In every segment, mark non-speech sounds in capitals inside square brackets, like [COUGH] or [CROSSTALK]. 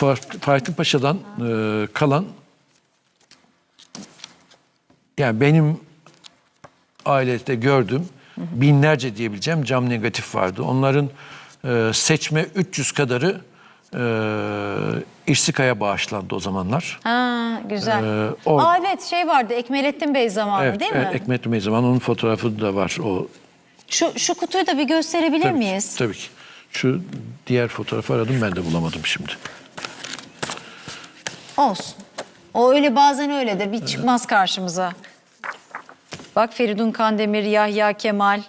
Fa- Fahrettin Paşa'dan e, kalan yani benim ailede gördüğüm binlerce diyebileceğim cam negatif vardı. Onların e, seçme 300 kadarı e, İrsika'ya bağışlandı o zamanlar. Ha, güzel. Ee, o- Aa, evet şey vardı Ekmelettin Bey zamanı Evet, değil mi? Ekmet Bey zaman onun fotoğrafı da var. O şu, şu kutuyu da bir gösterebilir tabii, ki, miyiz? tabii ki. Şu diğer fotoğrafı aradım ben de bulamadım şimdi. Olsun. O öyle bazen öyle de bir çıkmaz karşımıza. Bak Feridun Kandemir, Yahya Kemal.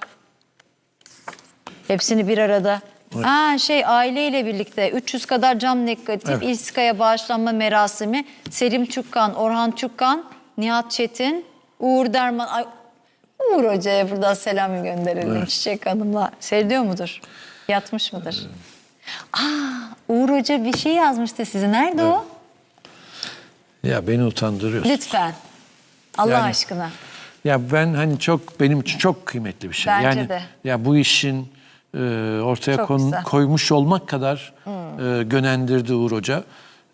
Hepsini bir arada. Ha şey aileyle birlikte 300 kadar cam negatif Evet. İlskaya bağışlanma merasimi. Selim Çukkan, Orhan Çukkan, Nihat Çetin, Uğur Derman. Ay, Uğur Hoca'ya buradan selam gönderelim Çiçek Hanım'la. Seyrediyor mudur? Yatmış mıdır? Aa, Uğur Hoca bir şey yazmıştı size. Nerede o? Ya beni utandırıyorsun. Lütfen. Allah Yani- aşkına. Ya ben hani çok benim için çok kıymetli bir şey. Bence yani de. ya bu işin e, ortaya Çok kon- güzel. koymuş olmak kadar e, gönendirdi Uğur Hoca.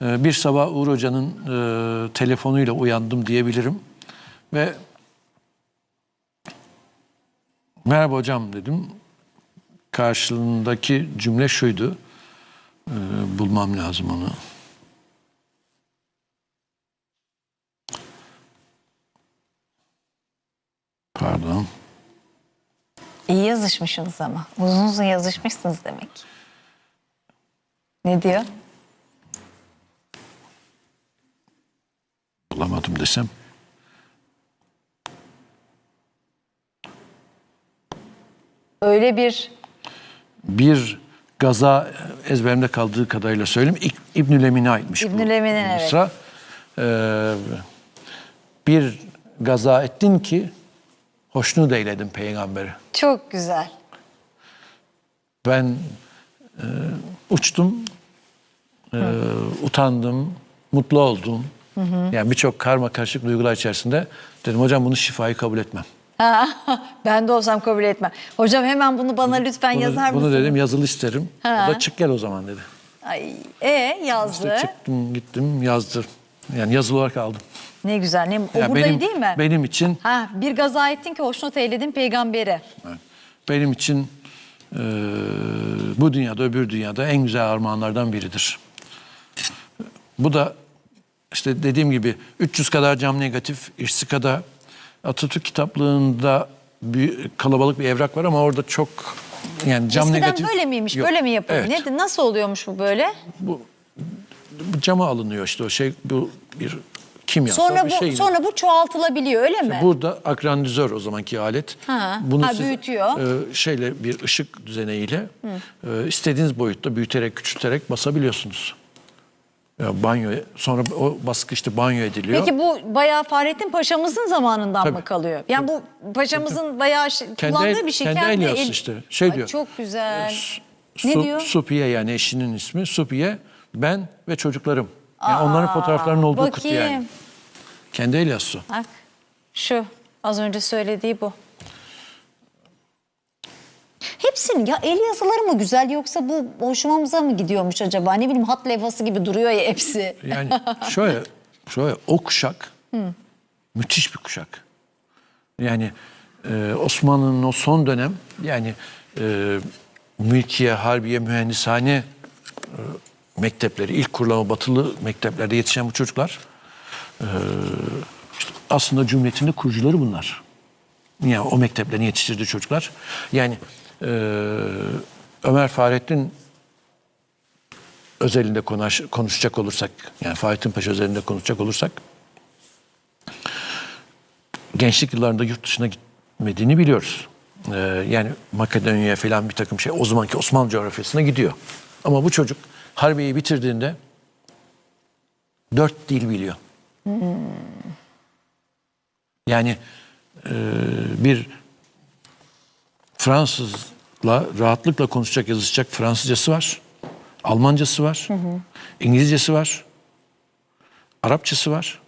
E, bir sabah Uğur Hoca'nın e, telefonuyla uyandım diyebilirim ve merhaba hocam dedim. Karşılığındaki cümle şuydu. E, bulmam lazım onu. Pardon. İyi yazışmışsınız ama. Uzun uzun yazışmışsınız demek. Ne diyor? Bulamadım desem. Öyle bir bir gaza ezberimde kaldığı kadarıyla söyleyeyim. İbnül Emin'e aitmiş bu. İbnül Emin'in, bu evet. mısra. Ee, bir gaza ettin ki hoşnut eyledin peygamberi. çok güzel. Ben e, uçtum, e, utandım, mutlu oldum. Yani birçok karma karışık duygular içerisinde dedim hocam bunu şifayı kabul etmem. [LAUGHS] ben de olsam kabul etmem. Hocam hemen bunu bana lütfen Bunu, yazar bunu mısın? dedim yazılı isterim. Ha. O da çık gel o zaman dedi. Ay, e yazdı. İşte çıktım gittim yazdım. Yani yazılı olarak aldım. Ne güzel. Ne, o Ya buradaydı benim, değil mi? Benim için Ha, bir gaza ettin ki hoşnut eyledin peygamberi. benim için e, bu dünyada öbür dünyada en güzel armağanlardan biridir. Bu da işte dediğim gibi 300 kadar cam negatif, İrsika'da Atatürk kitaplığında bir kalabalık bir evrak var ama orada çok yani cam Eskiden negatif böyle miymiş? yok. Böyle mi yapılıyor? Evet. Ne, nasıl oluyormuş bu böyle? Bu cama alınıyor işte o şey bu bir kimyasal Sonra bir bu şey. sonra bu çoğaltılabiliyor öyle mi? Burada akrandizör o zamanki alet. Ha, Bunu ha, siz, büyütüyor. e, şeyle bir ışık düzeneğiyle e, istediğiniz boyutta büyüterek küçülterek basabiliyorsunuz. Ya banyo sonra o baskı işte banyo ediliyor. Peki bu bayağı Fahrettin Paşa'mızın zamanından Tabii. mı kalıyor? Yani bu paşamızın bayağı Kendi kullandığı bir şey. kendi el yazısı el- işte. Şey Ay, diyor. Çok güzel. Su- ne diyor? Supiye yani eşinin ismi. Supiye ben ve çocuklarım. Yani onların fotoğraflarının olduğu kutu yani. Kendi el yazısı. Bak şu az önce söylediği bu. Hepsinin ya el yazıları mı güzel yoksa bu hoşumuza mı gidiyormuş acaba? Ne bileyim hat levhası gibi duruyor ya hepsi. [LAUGHS] Yani şöyle, şöyle o kuşak müthiş bir kuşak. Yani e, Osmanlı'nın o son dönem yani e, mülkiye, harbiye, mühendishane e, mektepleri, ilk kurulan batılı mekteplerde yetişen bu çocuklar işte aslında cumhuriyetin de kurucuları bunlar. Yani o mekteplerin yetiştirdiği çocuklar. Yani Ömer Fahrettin özelinde konuş, konuşacak olursak, yani Fahrettin Paşa özelinde konuşacak olursak, gençlik yıllarında yurt dışına gitmediğini biliyoruz. Ee, yani Makedonya'ya falan bir takım şey, o zamanki Osmanlı coğrafyasına gidiyor. Ama bu çocuk Harbiye'yi bitirdiğinde dört dil biliyor. Yani e, bir Fransızla rahatlıkla konuşacak, yazışacak Fransızcası var. Almancası var. İngilizcesi var. Arapçası var.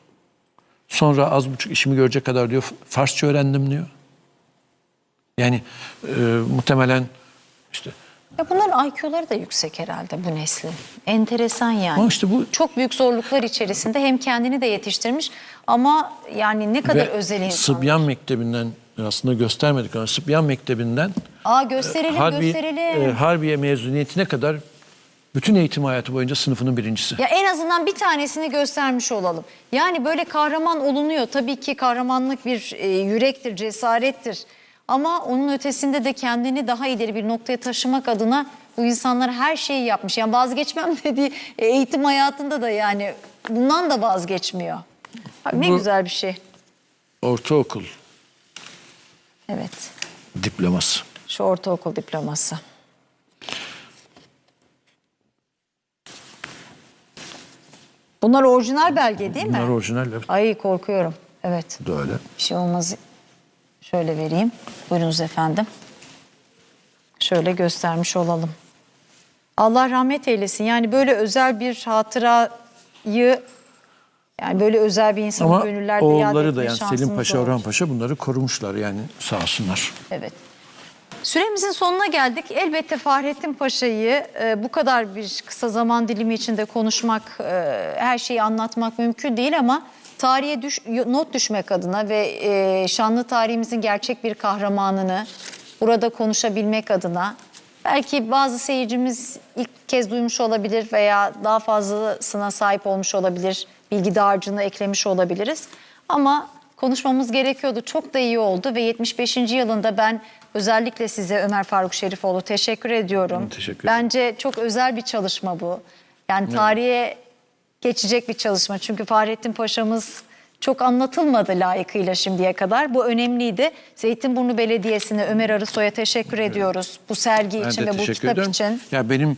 Sonra az buçuk işimi görecek kadar diyor Farsça öğrendim diyor. Yani e, muhtemelen işte Ya bunların IQ'ları da yüksek herhalde bu neslin. Enteresan yani. Ama işte bu- Çok büyük zorluklar içerisinde hem kendini de yetiştirmiş ama yani ne kadar Ve özel insan. Sıbyan Mektebi'nden aslında göstermedik ama Sıbyan Mektebi'nden Aa gösterelim Harbi, gösterelim. e, Harbiye mezuniyetine kadar bütün eğitim hayatı boyunca sınıfının birincisi. Ya en azından bir tanesini göstermiş olalım. Yani böyle kahraman olunuyor. Tabii ki kahramanlık bir e, yürektir, cesarettir. Ama onun ötesinde de kendini daha ileri bir noktaya taşımak adına bu insanlar her şeyi yapmış. Yani vazgeçmem [LAUGHS] dediği eğitim hayatında da yani bundan da vazgeçmiyor. Bak ne Bu- güzel bir şey. Ortaokul Evet. diploması. Şu ortaokul diploması. Bunlar orijinal belge değil mi? Bunlar orijinal. Ay korkuyorum. Evet. Bu da öyle. Bir şey olmaz. Şöyle vereyim. Buyurunuz efendim. Şöyle göstermiş olalım. Allah rahmet eylesin. Yani böyle özel bir hatırayı yani böyle özel bir insanın Ama gönüllerde yad oğulları etme da yani şansımız Selim Paşa. Orhan Paşa bunları korumuşlar yani sağ olsunlar. Evet. Süremizin sonuna geldik. Elbette Fahrettin Paşa'yı e, bu kadar bir kısa zaman dilimi içinde konuşmak, e, her şeyi anlatmak mümkün değil ama tarihe düş, not düşmek adına ve e, şanlı tarihimizin gerçek bir kahramanını burada konuşabilmek adına belki bazı seyircimiz ilk kez duymuş olabilir veya daha fazlasına sahip olmuş olabilir, bilgi dağarcığına eklemiş olabiliriz. Ama konuşmamız gerekiyordu. Çok da iyi oldu ve 75. yılında ben özellikle size Ömer Faruk Şerifoğlu teşekkür ediyorum. Teşekkür ederim. Bence çok özel bir çalışma bu. Yani tarihe geçecek bir çalışma. Çünkü Fahrettin Paşa'mız çok anlatılmadı layıkıyla şimdiye kadar. Bu önemliydi. Zeytinburnu Belediyesi'ne Ömer Arısoy'a teşekkür ediyoruz. Bu sergi Ben için ve bu kitap ediyorum. için. Ya benim